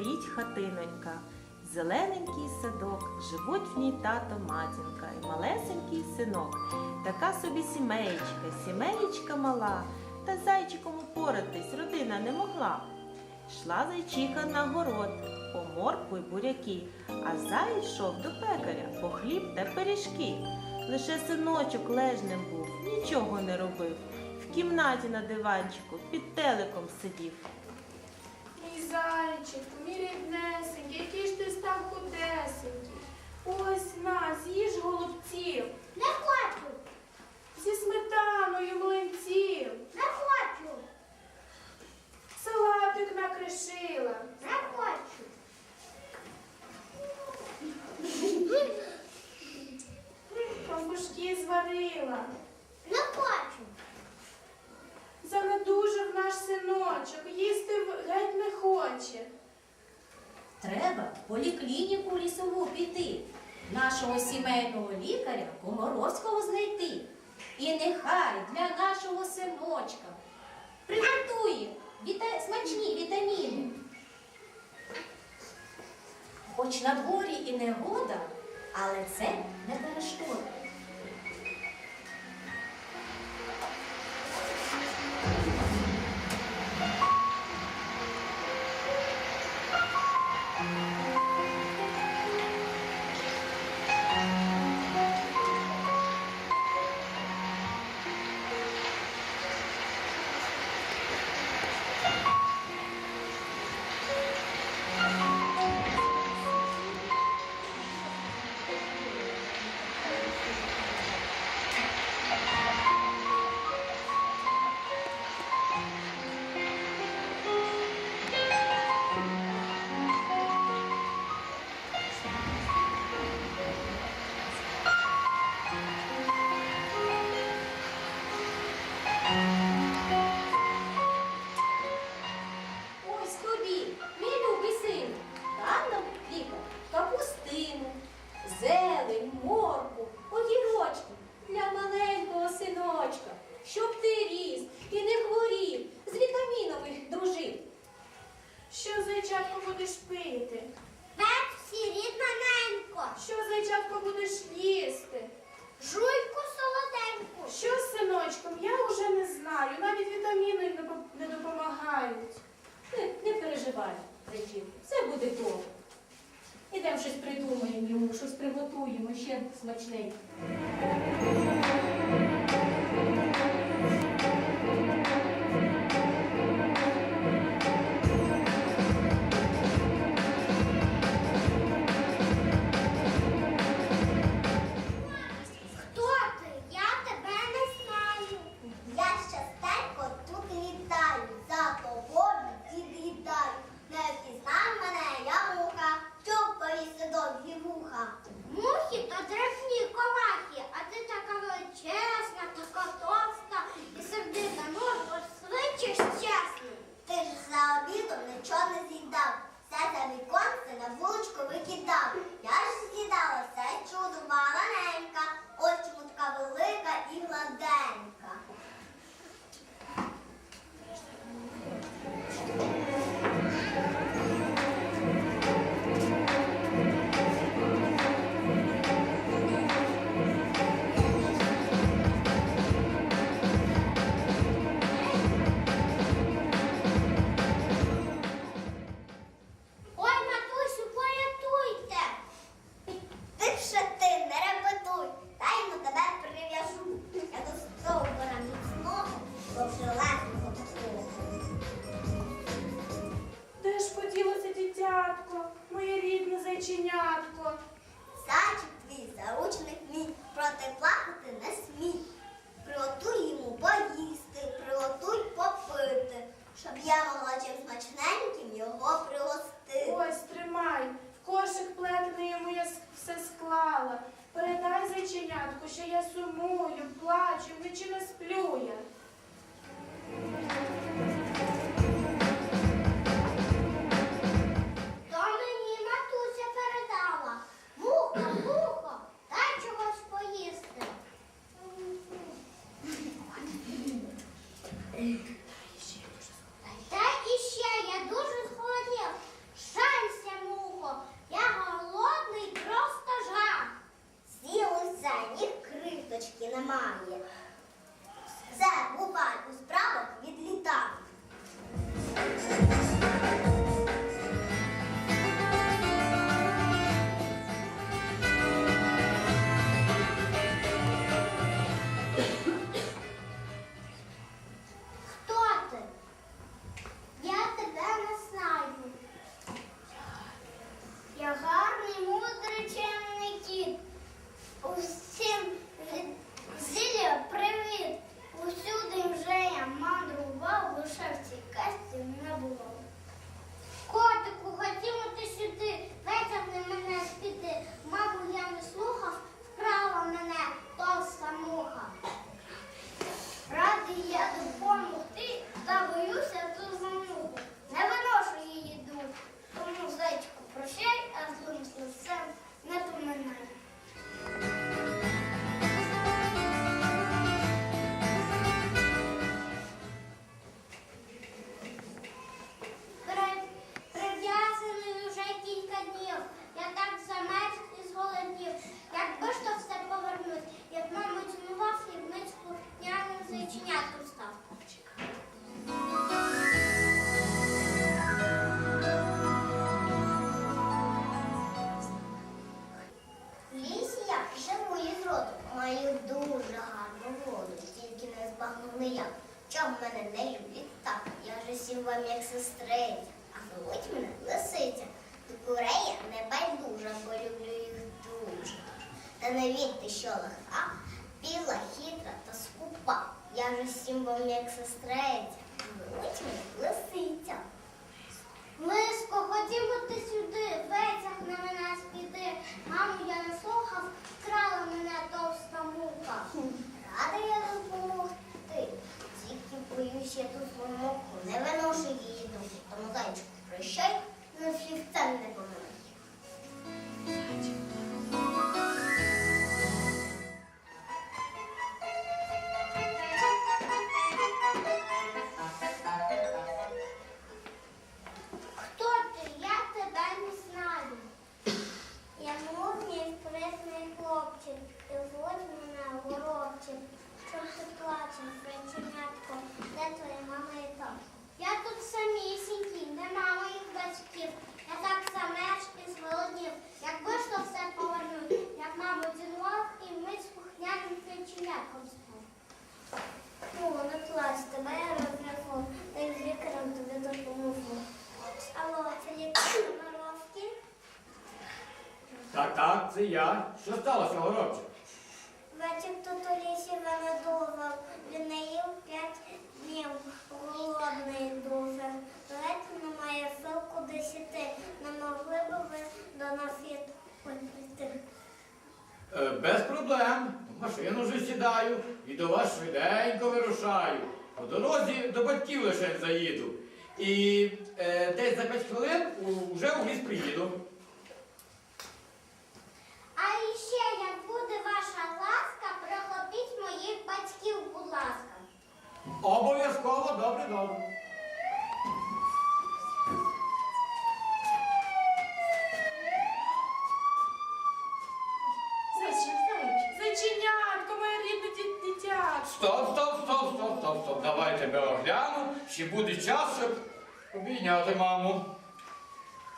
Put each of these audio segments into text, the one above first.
стоїть хатинонька. Зелененький садок, живуть в ній тато матінка і малесенький синок. Така собі сімеєчка, сімеєчка мала, та зайчиком упоратись родина не могла. Йшла зайчиха на город, по моркву й буряки, а зай йшов до пекаря по хліб та пиріжки. Лише синочок лежним був, нічого не робив. В кімнаті на диванчику під телеком сидів. Мій зайчику, мій ріднесенький, який ж ти став худесенький. Ось на, з'їж голубців Не хочу, зі сметаною млинців, не хочу, салатик накришила. не хочу. Пампушки зварила. Не хочу. Занедужав наш синочок, їсти в- геть не хоче. Треба в поліклініку лісову піти, нашого сімейного лікаря Комаровського знайти. І нехай для нашого синочка приготує віта... смачні вітаміни. Хоч на дворі і негода, але це не перешкода. Зайчатко, будеш пити? Пепсі, рідненько, Що, зайчатко, будеш їсти? жуйку солоденьку. Що з синочком? Я вже не знаю. Навіть вітаміни не допомагають. Не, не переживай, зайчик, все буде добре. Ідемо щось придумаємо йому, щось приготуємо ще смачненьке. Нічого не з'їдав. Все за віконце на вуличку викидав. Я ж з'їдала все чудо маленька, його пригостити. Ось тримай. В кошик плетений йому я все склала. Передай зайченятку, що я сумую, плачу, вночі не сплю я. Сестриця, а звуть мене лисиця. До курей не байдужа, бо люблю їх дуже. Та не вірте, що легка, біла, хитра та скупа. Я ж усім вам як сестриця, звуть мене лисиця. Лиско, ходімо ти сюди, витягни мене з біди. Маму я не слухав, вкрала мене товста мука. Рада я допомогти. Тільки боюсь я тут муку. Маму цінував і вмить кухняним зайченятком став. О, не плач, тебе я рознесу, та й з лікарем тобі допоможу. Алло, це лікар Комаровський? Так, так, це я. Що сталося, горобчик? Вечір тут у лісі веледував, він не машину вже сідаю і до вас швиденько вирушаю. По дорозі до батьків лише заїду. І е, десь за п'ять хвилин вже у ліс приїду. А іще, як буде ваша ласка, прихопіть моїх батьків, будь ласка. Обов'язково добре, добре. Зайчик, зайчик, зайченятко, моє рідне ді- дитятко. Стоп, стоп, стоп, стоп, стоп, стоп. Давай тебе огляну. Ще буде час, щоб обійняти маму.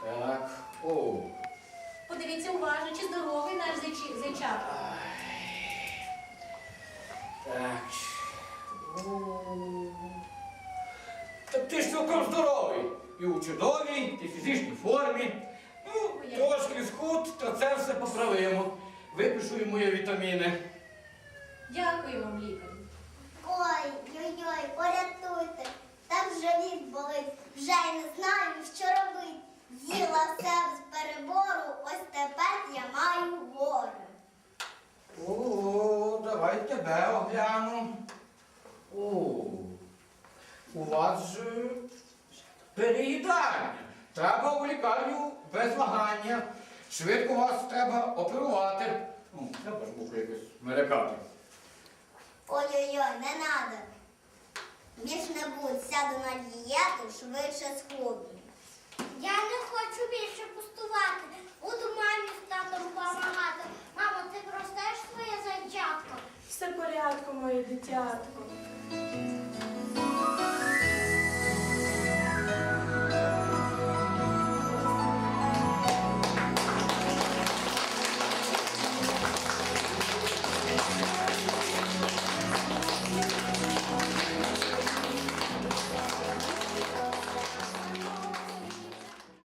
Так. О. Подивіться уважно, чи здоровий наш зайчи- зайчатко. Так. О. Так ти ж цілком здоровий. І у чудовій, і фізичній формі. Ну, трошки схуд, то це все поправимо. Випишу йому я вітаміни. Дякую вам, лікарю. Порятуйте. Так живіт болить, вже й не знаю, що робить. З'їла все з перебору, ось тепер я маю горе. О, давай тебе огляну. О, у вас же переїдання. Треба у лікарню без вагання. Швидко вас треба оперувати. Ну, треба ж був якось мерекати. Ой-ой-ой, не надо. Більш не будь, сяду на дієту, швидше схудну. Я не хочу більше пустувати. Буду мамі з татом допомагати. Мамо, ти простеш своє зайчатко? Все в порядку, моє дитятко.